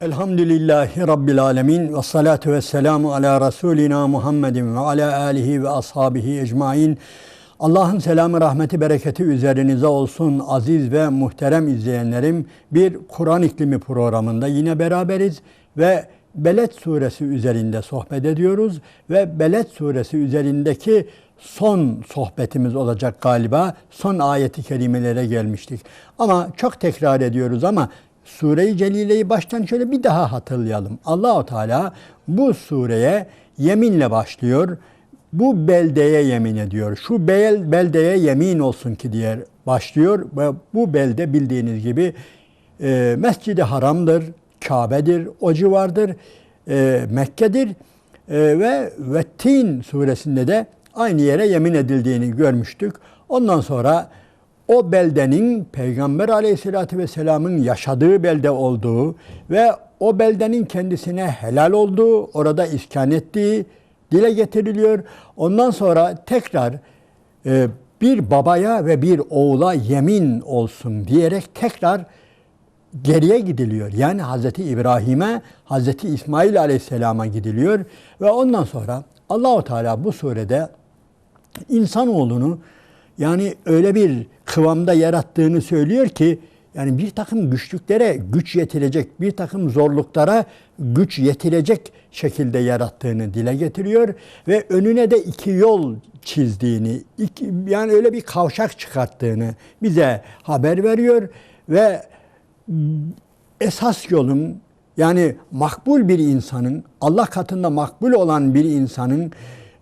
Elhamdülillahi Rabbil Alemin ve salatu ve selamu ala Resulina Muhammedin ve ala alihi ve ashabihi ecmain. Allah'ın selamı, rahmeti, bereketi üzerinize olsun aziz ve muhterem izleyenlerim. Bir Kur'an iklimi programında yine beraberiz ve Beled suresi üzerinde sohbet ediyoruz ve Beled suresi üzerindeki son sohbetimiz olacak galiba. Son ayeti kerimelere gelmiştik. Ama çok tekrar ediyoruz ama Sure-i Celile'yi baştan şöyle bir daha hatırlayalım. Allahu Teala bu sureye yeminle başlıyor. Bu beldeye yemin ediyor. Şu bel, beldeye yemin olsun ki diye başlıyor ve bu belde bildiğiniz gibi e, Mescid-i Haram'dır, Kabe'dir, o civardır, e, Mekke'dir e, ve Vettin suresinde de aynı yere yemin edildiğini görmüştük. Ondan sonra o beldenin Peygamber aleyhissalatü vesselamın yaşadığı belde olduğu ve o beldenin kendisine helal olduğu, orada iskan ettiği dile getiriliyor. Ondan sonra tekrar e, bir babaya ve bir oğula yemin olsun diyerek tekrar geriye gidiliyor. Yani Hazreti İbrahim'e, Hazreti İsmail Aleyhisselam'a gidiliyor ve ondan sonra Allahu Teala bu surede insanoğlunu yani öyle bir kıvamda yarattığını söylüyor ki yani bir takım güçlüklere güç yetirecek, bir takım zorluklara güç yetirecek şekilde yarattığını dile getiriyor ve önüne de iki yol çizdiğini, iki, yani öyle bir kavşak çıkarttığını bize haber veriyor ve esas yolun yani makbul bir insanın, Allah katında makbul olan bir insanın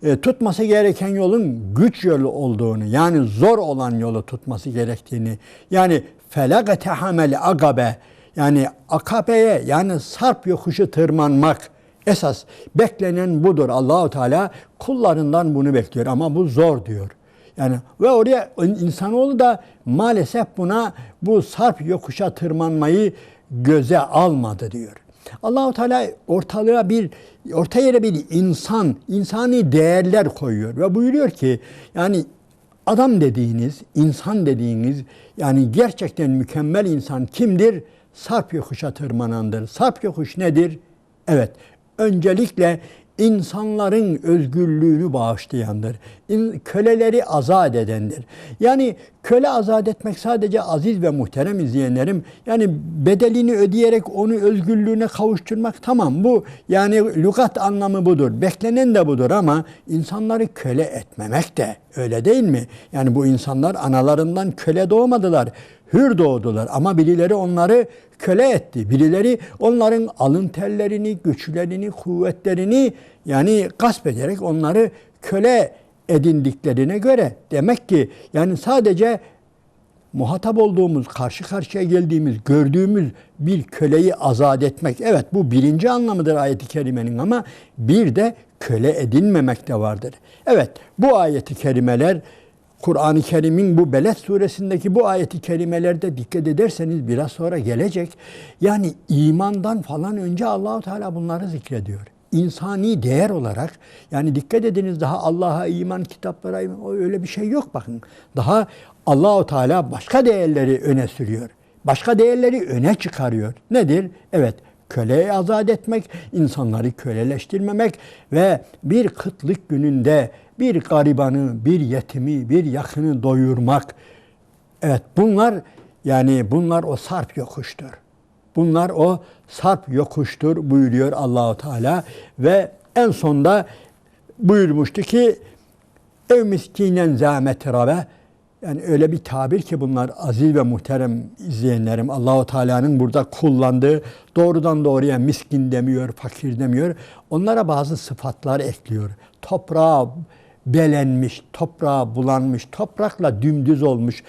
e, tutması gereken yolun güç yolu olduğunu yani zor olan yolu tutması gerektiğini yani felagate hamel agabe yani akabeye yani sarp yokuşu tırmanmak esas beklenen budur. Allahu Teala kullarından bunu bekliyor ama bu zor diyor. Yani ve oraya insanoğlu da maalesef buna bu sarp yokuşa tırmanmayı göze almadı diyor. Allahu Teala ortalığa bir orta yere bir insan, insani değerler koyuyor ve buyuruyor ki yani adam dediğiniz, insan dediğiniz yani gerçekten mükemmel insan kimdir? Sarp yokuşa tırmanandır. Sarp yokuş nedir? Evet, öncelikle insanların özgürlüğünü bağışlayandır. Köleleri azat edendir. Yani köle azat etmek sadece aziz ve muhterem izleyenlerim yani bedelini ödeyerek onu özgürlüğüne kavuşturmak tamam bu yani lügat anlamı budur. Beklenen de budur ama insanları köle etmemek de öyle değil mi? Yani bu insanlar analarından köle doğmadılar hür doğdular ama birileri onları köle etti. Birileri onların alın tellerini, güçlerini, kuvvetlerini yani gasp ederek onları köle edindiklerine göre demek ki yani sadece muhatap olduğumuz, karşı karşıya geldiğimiz, gördüğümüz bir köleyi azat etmek. Evet bu birinci anlamıdır ayeti kerimenin ama bir de köle edinmemek de vardır. Evet bu ayeti kerimeler Kur'an-ı Kerim'in bu Beled suresindeki bu ayeti kerimelerde dikkat ederseniz biraz sonra gelecek. Yani imandan falan önce Allahu Teala bunları zikrediyor. İnsani değer olarak yani dikkat ediniz daha Allah'a iman, kitaplara iman öyle bir şey yok bakın. Daha Allahu Teala başka değerleri öne sürüyor. Başka değerleri öne çıkarıyor. Nedir? Evet, köleye azat etmek, insanları köleleştirmemek ve bir kıtlık gününde bir garibanı, bir yetimi, bir yakını doyurmak. Evet bunlar yani bunlar o sarp yokuştur. Bunlar o sarp yokuştur buyuruyor Allahu Teala ve en sonda buyurmuştu ki ev miskinen zâmetrabe yani öyle bir tabir ki bunlar aziz ve muhterem izleyenlerim Allahu Teala'nın burada kullandığı doğrudan doğruya miskin demiyor, fakir demiyor. Onlara bazı sıfatlar ekliyor. Toprağa belenmiş, toprağa bulanmış, toprakla dümdüz olmuş,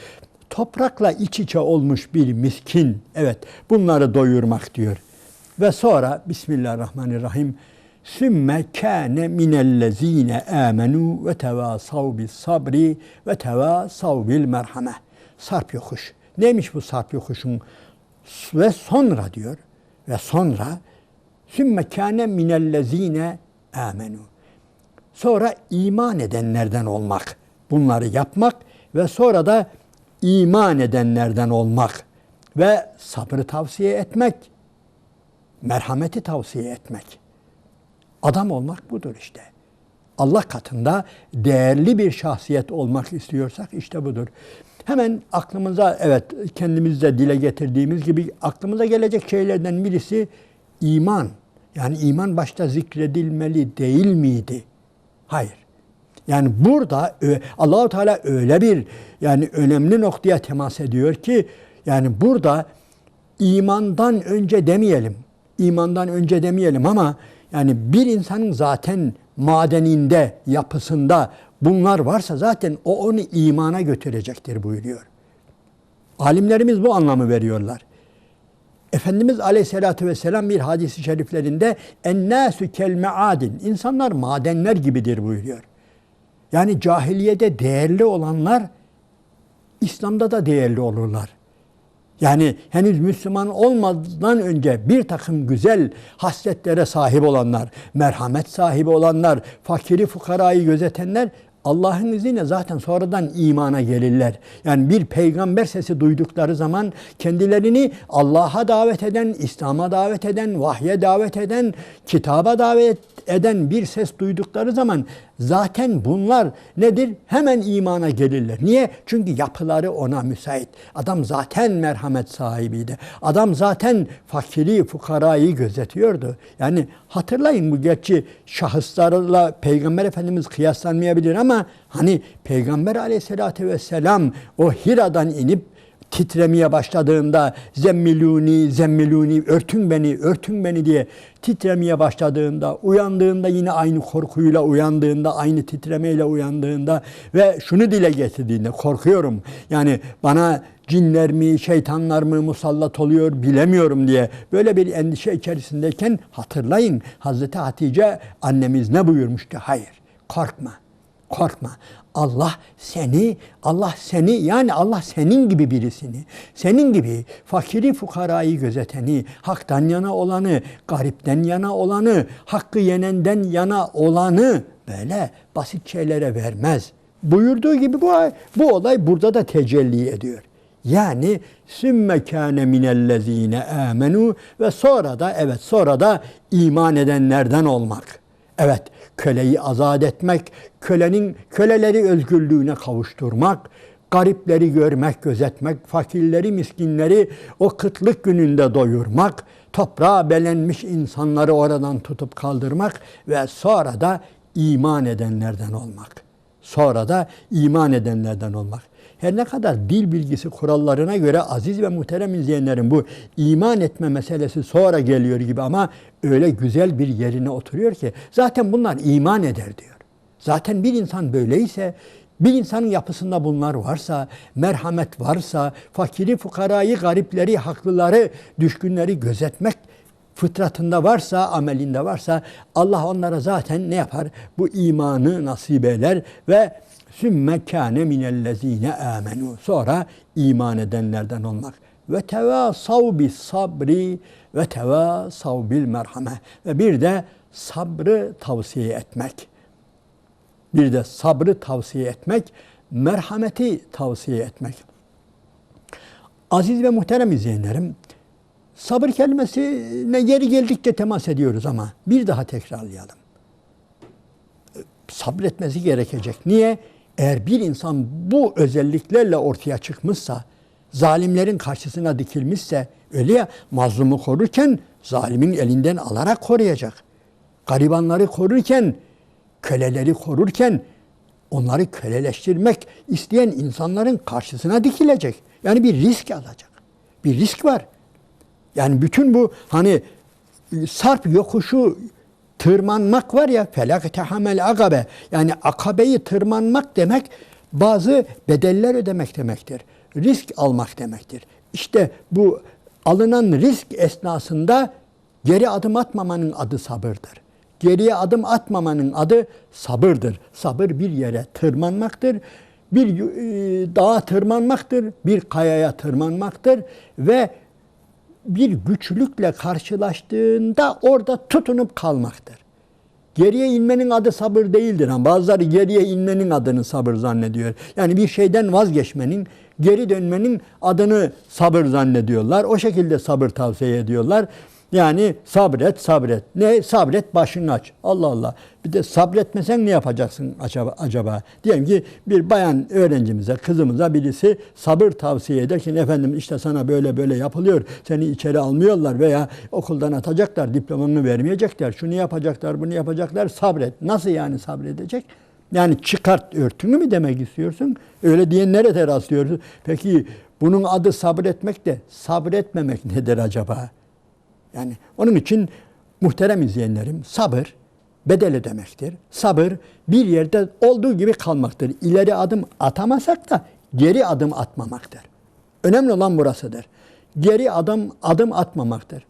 toprakla iç içe olmuş bir miskin. Evet, bunları doyurmak diyor. Ve sonra Bismillahirrahmanirrahim Sümme kâne minellezîne âmenû ve tevâsav bis sabri ve tevâsav bil merhame. Sarp yokuş. Neymiş bu sarp yokuşun? Ve sonra diyor ve sonra sümme kâne minellezîne âmenû. Sonra iman edenlerden olmak. Bunları yapmak ve sonra da iman edenlerden olmak ve sabrı tavsiye etmek. merhameti tavsiye etmek. Adam olmak budur işte. Allah katında değerli bir şahsiyet olmak istiyorsak işte budur. Hemen aklımıza evet kendimizde dile getirdiğimiz gibi aklımıza gelecek şeylerden birisi iman. Yani iman başta zikredilmeli değil miydi? Hayır. Yani burada Allahu Teala öyle bir yani önemli noktaya temas ediyor ki yani burada imandan önce demeyelim. imandan önce demeyelim ama yani bir insanın zaten madeninde, yapısında bunlar varsa zaten o onu imana götürecektir buyuruyor. Alimlerimiz bu anlamı veriyorlar. Efendimiz Aleyhisselatü Vesselam bir hadisi şeriflerinde ennâsü kel meadin. İnsanlar madenler gibidir buyuruyor. Yani cahiliyede değerli olanlar İslam'da da değerli olurlar. Yani henüz Müslüman olmadan önce bir takım güzel hasletlere sahip olanlar, merhamet sahibi olanlar, fakiri fukarayı gözetenler Allah'ın izniyle zaten sonradan imana gelirler. Yani bir peygamber sesi duydukları zaman kendilerini Allah'a davet eden, İslam'a davet eden, vahye davet eden, kitaba davet eden bir ses duydukları zaman zaten bunlar nedir? Hemen imana gelirler. Niye? Çünkü yapıları ona müsait. Adam zaten merhamet sahibiydi. Adam zaten fakiri, fukarayı gözetiyordu. Yani hatırlayın bu gerçi şahıslarla Peygamber Efendimiz kıyaslanmayabilir ama hani Peygamber Aleyhisselatü Vesselam o Hira'dan inip titremeye başladığında zemmiluni zemmiluni örtün beni örtün beni diye titremeye başladığında uyandığında yine aynı korkuyla uyandığında aynı titremeyle uyandığında ve şunu dile getirdiğinde korkuyorum. Yani bana cinler mi şeytanlar mı musallat oluyor bilemiyorum diye böyle bir endişe içerisindeyken hatırlayın Hazreti Hatice annemiz ne buyurmuştu? Hayır korkma korkma. Allah seni, Allah seni yani Allah senin gibi birisini, senin gibi fakiri fukarayı gözeteni, haktan yana olanı, garipten yana olanı, hakkı yenenden yana olanı böyle basit şeylere vermez. Buyurduğu gibi bu, bu olay burada da tecelli ediyor. Yani sümme kâne minellezîne âmenû ve sonra da evet sonra da iman edenlerden olmak. Evet köleyi azat etmek, kölenin köleleri özgürlüğüne kavuşturmak, garipleri görmek, gözetmek, fakirleri, miskinleri o kıtlık gününde doyurmak, toprağa belenmiş insanları oradan tutup kaldırmak ve sonra da iman edenlerden olmak. Sonra da iman edenlerden olmak. Her ne kadar dil bilgisi kurallarına göre aziz ve muhterem izleyenlerin bu iman etme meselesi sonra geliyor gibi ama öyle güzel bir yerine oturuyor ki zaten bunlar iman eder diyor. Zaten bir insan böyleyse bir insanın yapısında bunlar varsa, merhamet varsa, fakiri, fukarayı, garipleri, haklıları, düşkünleri gözetmek fıtratında varsa, amelinde varsa Allah onlara zaten ne yapar? Bu imanı nasip eder ve sümme kâne minellezîne âmenû. Sonra iman edenlerden olmak. Ve tevâsav bis sabri ve tevâsav bil merhame. Ve bir de sabrı tavsiye etmek. Bir de sabrı tavsiye etmek, merhameti tavsiye etmek. Aziz ve muhterem izleyenlerim, sabır kelimesine yeri geldikçe temas ediyoruz ama bir daha tekrarlayalım. Sabretmesi gerekecek. Niye? Eğer bir insan bu özelliklerle ortaya çıkmışsa, zalimlerin karşısına dikilmişse, öyle ya mazlumu korurken zalimin elinden alarak koruyacak. Garibanları korurken, köleleri korurken onları köleleştirmek isteyen insanların karşısına dikilecek. Yani bir risk alacak. Bir risk var. Yani bütün bu hani sarp yokuşu tırmanmak var ya felak tehamel akabe yani akabeyi tırmanmak demek bazı bedeller ödemek demektir. Risk almak demektir. İşte bu alınan risk esnasında geri adım atmamanın adı sabırdır. Geriye adım atmamanın adı sabırdır. Sabır bir yere tırmanmaktır. Bir e, dağa tırmanmaktır, bir kayaya tırmanmaktır ve bir güçlükle karşılaştığında orada tutunup kalmaktır. Geriye inmenin adı sabır değildir. ama bazıları geriye inmenin adını sabır zannediyor. Yani bir şeyden vazgeçmenin, geri dönmenin adını sabır zannediyorlar. O şekilde sabır tavsiye ediyorlar. Yani sabret, sabret. Ne? Sabret başını aç. Allah Allah. Bir de sabretmesen ne yapacaksın acaba? acaba? Diyelim ki bir bayan öğrencimize, kızımıza birisi sabır tavsiye ederken efendim işte sana böyle böyle yapılıyor. Seni içeri almıyorlar veya okuldan atacaklar, diplomanı vermeyecekler. Şunu yapacaklar, bunu yapacaklar. Sabret. Nasıl yani sabredecek? Yani çıkart örtünü mü demek istiyorsun? Öyle diyenlere de rastlıyoruz. Peki bunun adı sabretmek de sabretmemek nedir acaba? Yani onun için muhterem izleyenlerim sabır bedel ödemektir. Sabır bir yerde olduğu gibi kalmaktır. İleri adım atamasak da geri adım atmamaktır. Önemli olan burasıdır. Geri adım adım atmamaktır.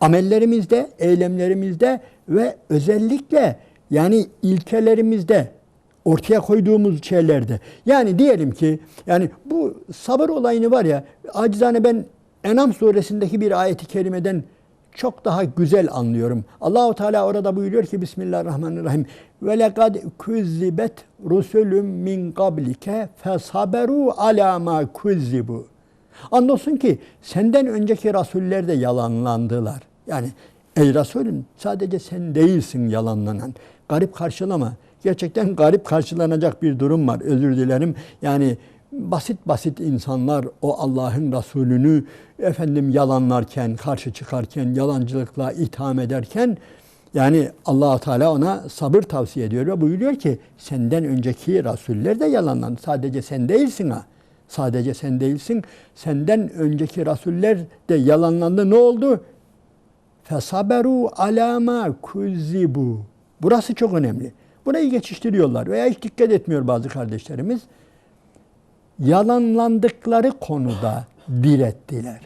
Amellerimizde, eylemlerimizde ve özellikle yani ilkelerimizde ortaya koyduğumuz şeylerde. Yani diyelim ki yani bu sabır olayını var ya acizane ben Enam suresindeki bir ayeti kerimeden çok daha güzel anlıyorum. Allahu Teala orada buyuruyor ki Bismillahirrahmanirrahim. Ve lekad kuzzibet rusulüm min qablike fesaberu ala ma kuzzibu. Andolsun ki senden önceki rasuller de yalanlandılar. Yani ey Resulüm sadece sen değilsin yalanlanan. Garip karşılama. Gerçekten garip karşılanacak bir durum var. Özür dilerim. Yani basit basit insanlar o Allah'ın Resulünü efendim yalanlarken, karşı çıkarken, yalancılıkla itham ederken yani allah Teala ona sabır tavsiye ediyor ve buyuruyor ki senden önceki rasuller de yalanlandı. Sadece sen değilsin ha. Sadece sen değilsin. Senden önceki rasuller de yalanlandı. Ne oldu? Fesaberu alama kuzibu. Burası çok önemli. Burayı geçiştiriyorlar veya hiç dikkat etmiyor bazı kardeşlerimiz yalanlandıkları konuda direttiler.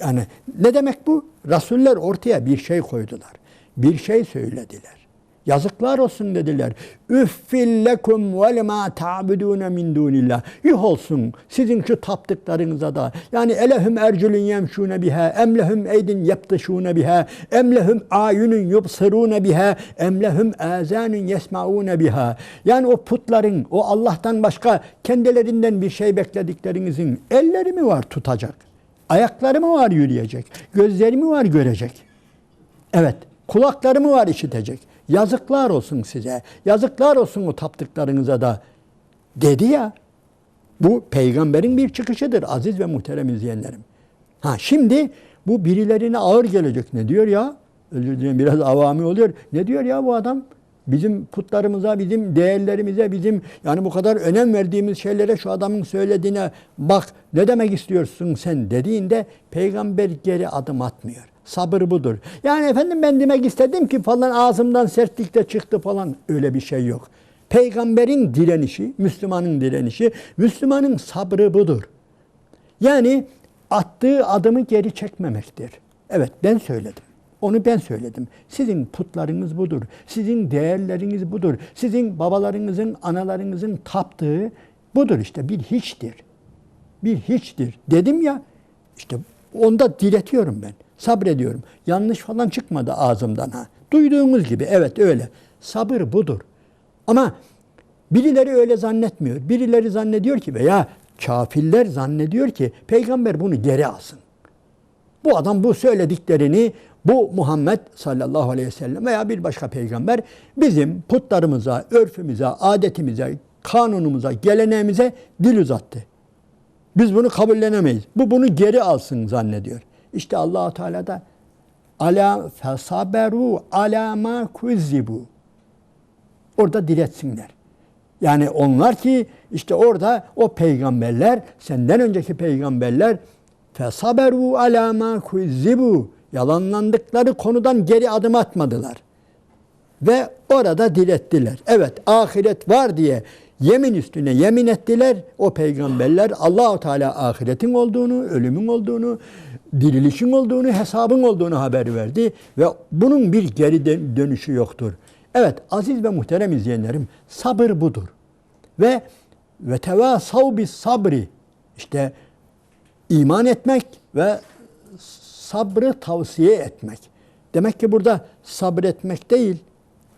Yani ne demek bu? Rasuller ortaya bir şey koydular. Bir şey söylediler. Yazıklar olsun dediler. Üffillekum ve lema ta'budun min dunillah. Yuh olsun sizin şu taptıklarınıza da. Yani elehum erculun yemşune biha, emlehum eydin yeptışune biha, emlehum ayunun yubsirune biha, emlehum azanun yesmaune biha. Yani o putların, o Allah'tan başka kendilerinden bir şey beklediklerinizin elleri mi var tutacak? Ayakları mı var yürüyecek? Gözleri mi var görecek? Evet, kulakları mı var işitecek? Yazıklar olsun size. Yazıklar olsun o taptıklarınıza da. Dedi ya. Bu peygamberin bir çıkışıdır aziz ve muhterem izleyenlerim. Ha şimdi bu birilerine ağır gelecek. Ne diyor ya? Özür biraz avami oluyor. Ne diyor ya bu adam? Bizim putlarımıza, bizim değerlerimize, bizim yani bu kadar önem verdiğimiz şeylere şu adamın söylediğine bak ne demek istiyorsun sen dediğinde peygamber geri adım atmıyor. Sabır budur. Yani efendim ben demek istedim ki falan ağzımdan sertlikte çıktı falan. Öyle bir şey yok. Peygamberin direnişi, Müslümanın direnişi, Müslümanın sabrı budur. Yani attığı adımı geri çekmemektir. Evet ben söyledim. Onu ben söyledim. Sizin putlarınız budur. Sizin değerleriniz budur. Sizin babalarınızın, analarınızın taptığı budur işte. Bir hiçtir. Bir hiçtir. Dedim ya işte onda diretiyorum ben. Sabrediyorum. Yanlış falan çıkmadı ağzımdan ha. Duyduğunuz gibi evet öyle. Sabır budur. Ama birileri öyle zannetmiyor. Birileri zannediyor ki veya kafirler zannediyor ki peygamber bunu geri alsın. Bu adam bu söylediklerini bu Muhammed sallallahu aleyhi ve sellem veya bir başka peygamber bizim putlarımıza, örfümüze, adetimize, kanunumuza, geleneğimize dil uzattı. Biz bunu kabullenemeyiz. Bu bunu geri alsın zannediyor. İşte allah Teala da ala fesaberu ala ma kuzibu. Orada diretsinler. Yani onlar ki işte orada o peygamberler, senden önceki peygamberler fesaberu ala ma kuzibu. Yalanlandıkları konudan geri adım atmadılar. Ve orada direttiler. Evet ahiret var diye yemin üstüne yemin ettiler o peygamberler Allahu Teala ahiretin olduğunu, ölümün olduğunu, dirilişin olduğunu, hesabın olduğunu haber verdi ve bunun bir geri dönüşü yoktur. Evet aziz ve muhterem izleyenlerim sabır budur. Ve ve tevasav bis sabri işte iman etmek ve sabrı tavsiye etmek. Demek ki burada sabretmek değil,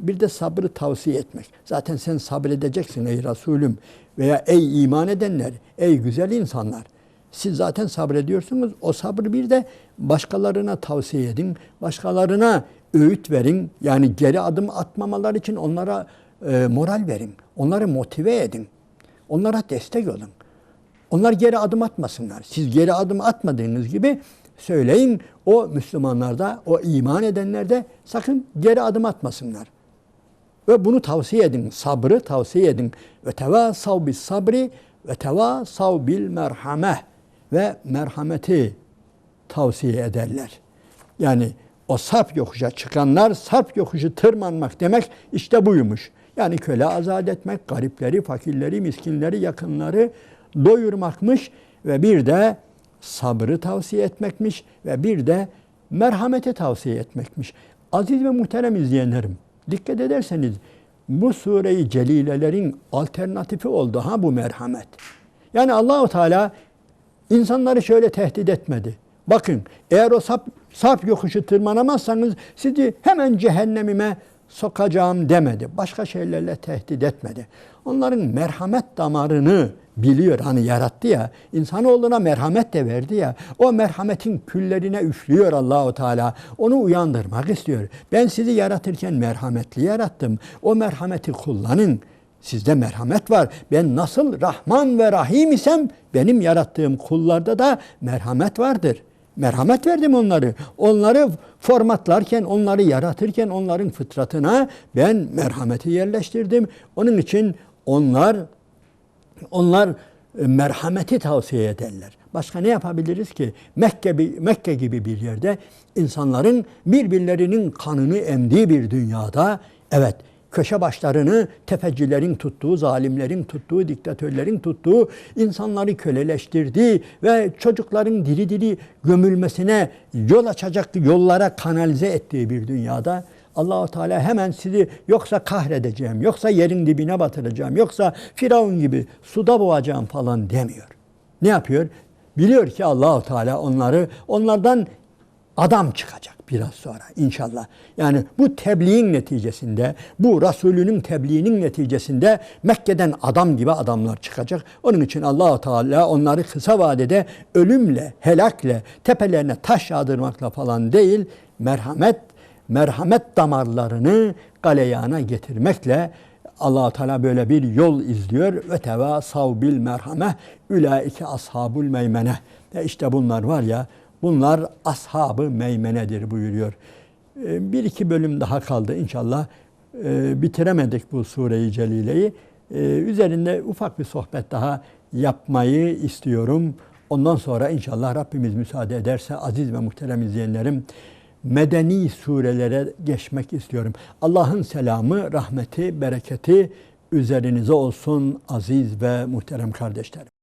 bir de sabrı tavsiye etmek. Zaten sen sabredeceksin ey Resulüm veya ey iman edenler, ey güzel insanlar. Siz zaten sabrediyorsunuz. O sabrı bir de başkalarına tavsiye edin. Başkalarına öğüt verin. Yani geri adım atmamalar için onlara e, moral verin. Onları motive edin. Onlara destek olun. Onlar geri adım atmasınlar. Siz geri adım atmadığınız gibi söyleyin o Müslümanlarda, o iman edenlerde sakın geri adım atmasınlar. Ve bunu tavsiye edin. Sabrı tavsiye edin. Ve tevasav bis sabri ve tevasav bil merhame ve merhameti tavsiye ederler. Yani o sarp yokuşa çıkanlar sarp yokuşu tırmanmak demek işte buymuş. Yani köle azat etmek, garipleri, fakirleri, miskinleri, yakınları doyurmakmış ve bir de sabrı tavsiye etmekmiş ve bir de merhameti tavsiye etmekmiş. Aziz ve muhterem izleyenlerim, dikkat ederseniz bu sureyi celilelerin alternatifi oldu ha bu merhamet. Yani Allahu Teala insanları şöyle tehdit etmedi. Bakın eğer o sap, sap yokuşu tırmanamazsanız sizi hemen cehennemime sokacağım demedi. Başka şeylerle tehdit etmedi. Onların merhamet damarını biliyor. Hani yarattı ya. İnsanoğluna merhamet de verdi ya. O merhametin küllerine üflüyor Allahu Teala. Onu uyandırmak istiyor. Ben sizi yaratırken merhametli yarattım. O merhameti kullanın. Sizde merhamet var. Ben nasıl Rahman ve Rahim isem benim yarattığım kullarda da merhamet vardır. Merhamet verdim onları. Onları formatlarken, onları yaratırken onların fıtratına ben merhameti yerleştirdim. Onun için onlar onlar e, merhameti tavsiye ederler. Başka ne yapabiliriz ki? Mekke, Mekke gibi bir yerde insanların birbirlerinin kanını emdiği bir dünyada evet köşe başlarını tefecilerin tuttuğu, zalimlerin tuttuğu, diktatörlerin tuttuğu, insanları köleleştirdiği ve çocukların diri diri gömülmesine yol açacak yollara kanalize ettiği bir dünyada Allahu Teala hemen sizi yoksa kahredeceğim, yoksa yerin dibine batıracağım, yoksa Firavun gibi suda boğacağım falan demiyor. Ne yapıyor? Biliyor ki Allahu Teala onları onlardan adam çıkacak biraz sonra inşallah. Yani bu tebliğin neticesinde, bu Resulünün tebliğinin neticesinde Mekke'den adam gibi adamlar çıkacak. Onun için Allahu Teala onları kısa vadede ölümle, helakle, tepelerine taş yağdırmakla falan değil, merhamet merhamet damarlarını galeyana getirmekle allah Teala böyle bir yol izliyor. Ve tevasav bil merhame ülaike ashabul meymene. E işte bunlar var ya bunlar ashabı meymenedir buyuruyor. E, bir iki bölüm daha kaldı inşallah. E, bitiremedik bu sureyi celileyi. E, üzerinde ufak bir sohbet daha yapmayı istiyorum. Ondan sonra inşallah Rabbimiz müsaade ederse aziz ve muhterem izleyenlerim medeni surelere geçmek istiyorum. Allah'ın selamı, rahmeti, bereketi üzerinize olsun aziz ve muhterem kardeşlerim.